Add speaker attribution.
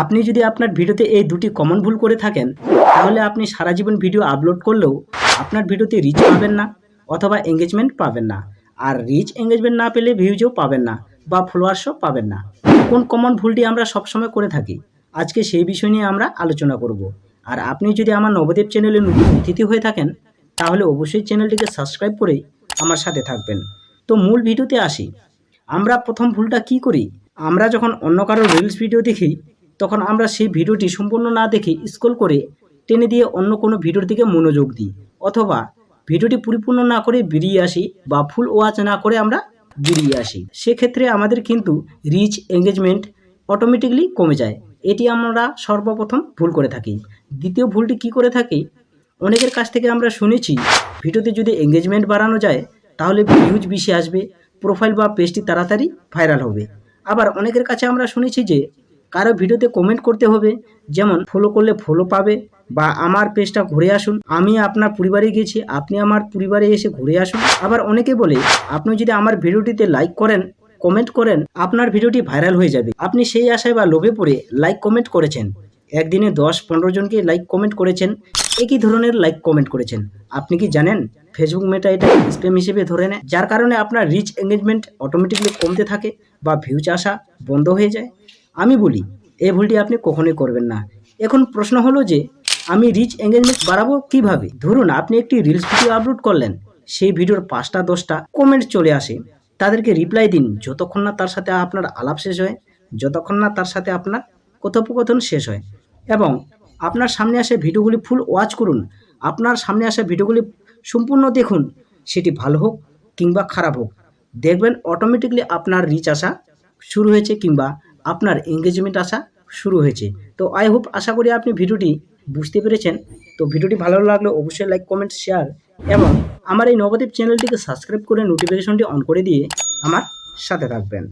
Speaker 1: আপনি যদি আপনার ভিডিওতে এই দুটি কমন ভুল করে থাকেন, তাহলে আপনি সারা জীবন ভিডিও আপলোড করলেও আপনার ভিডিওতে রিচ পাবেন না অথবা এঙ্গেজমেন্ট পাবেন না। আর রিচ এঙ্গেজমেন্ট না পেলে ভিউজও পাবেন না বা ফলোয়ার্সও পাবেন না। কোন কমন ভুলটি আমরা সবসময় করে থাকি? আজকে সেই বিষয় নিয়ে আমরা আলোচনা করব। আর আপনি যদি আমার নবদেব চ্যানেলে নতুন অতিথি হয়ে থাকেন, তাহলে অবশ্যই চ্যানেলটিকে সাবস্ক্রাইব করে আমার সাথে থাকবেন। তো মূল ভিডিওতে আসি। আমরা প্রথম ভুলটা কি করি? আমরা যখন অন্য কারও রিলস ভিডিও দেখি তখন আমরা সেই ভিডিওটি সম্পূর্ণ না দেখে স্ক্রল করে টেনে দিয়ে অন্য কোনো ভিডিওর দিকে মনোযোগ দিই, অথবা ভিডিওটি পরিপূর্ণ না করে বেরিয়ে আসি বা ফুল ওয়াচ না করে আমরা বেরিয়ে আসি। সেক্ষেত্রে আমাদের কিন্তু রিচ এঙ্গেজমেন্ট অটোমেটিকলি কমে যায়। এটি আমরা সর্বপ্রথম ভুল করে থাকি। দ্বিতীয় ভুলটি কি করে থাকি? অনেকের কাছ থেকে আমরা শুনেছি, ভিডিওতে যদি এঙ্গেজমেন্ট বাড়ানো যায়, তাহলে ভিউজ বেশি আসবে, প্রোফাইল বা পেজটি তাড়াতাড়ি ভাইরাল হবে। আবার অনেকের কাছে আমরা শুনেছি যে কারও ভিডিওতে কমেন্ট করতে হবে। যেমন ফলো করলে ফলো পাবে বা আমার পেজটা ঘুরে আসুন। আমি আপনার পরিবারে গেছি, আপনি আমার পরিবারে এসে ঘুরে আসুন। আবার অনেকে বলে, আপনি যদি আমার ভিডিওটিতে লাইক করেন কমেন্ট করেন, আপনার ভিডিওটি ভাইরাল হয়ে যাবে। আপনি সেই আশায় বা লোভে পড়ে লাইক কমেন্ট করেছেন। একদিনে দশ পনেরো জনকে লাইক কমেন্ট করেছেন, একই ধরনের লাইক কমেন্ট করেছেন। আপনি কি জানেন? ফেসবুক মেটা এটা স্প্যাম হিসেবে ধরে নেয়, যার কারণে আপনার রিচ এঙ্গেজমেন্ট অটোমেটিকলি কমতে থাকে বা ভিউজ আসা বন্ধ হয়ে যায়। আমি বলি এই ভুলটি আপনি কখনোই করবেন না। এখন প্রশ্ন হলো যে, আমি রিচ এঙ্গেজমেন্ট বাড়াবো কীভাবে? ধরুন, আপনি একটি রিলস ভিডিও আপলোড করলেন, সেই ভিডিওর পাঁচটা, দশটা কমেন্ট চলে আসে। তাদেরকে রিপ্লাই দিন, যতক্ষণ না তার সাথে আপনার আলাপ শেষ হয়, যতক্ষণ না তার সাথে আপনার কথোপকথন শেষ হয়। এবং আপনার সামনে আসে ভিডিওগুলি ফুল ওয়াচ করুন। আপনার সামনে আসা ভিডিওগুলি সম্পূর্ণ দেখুন, সেটি ভালো হোক কিংবা খারাপ হোক। দেখবেন অটোমেটিকলি আপনার রিচ আসা শুরু হয়েছে কিংবা আপনার এঙ্গেজমেন্ট আসা শুরু হয়েছে। তো আই হোপ আশা করি আপনি ভিডিওটি বুঝতে পেরেছেন। তো ভিডিওটি ভালো লাগলে অবশ্যই লাইক কমেন্ট শেয়ার এবং আমার এই নবদ্বীপ চ্যানেলটিকে সাবস্ক্রাইব করে নোটিফিকেশনটি অন করে দিয়ে আমার সাথে থাকবেন।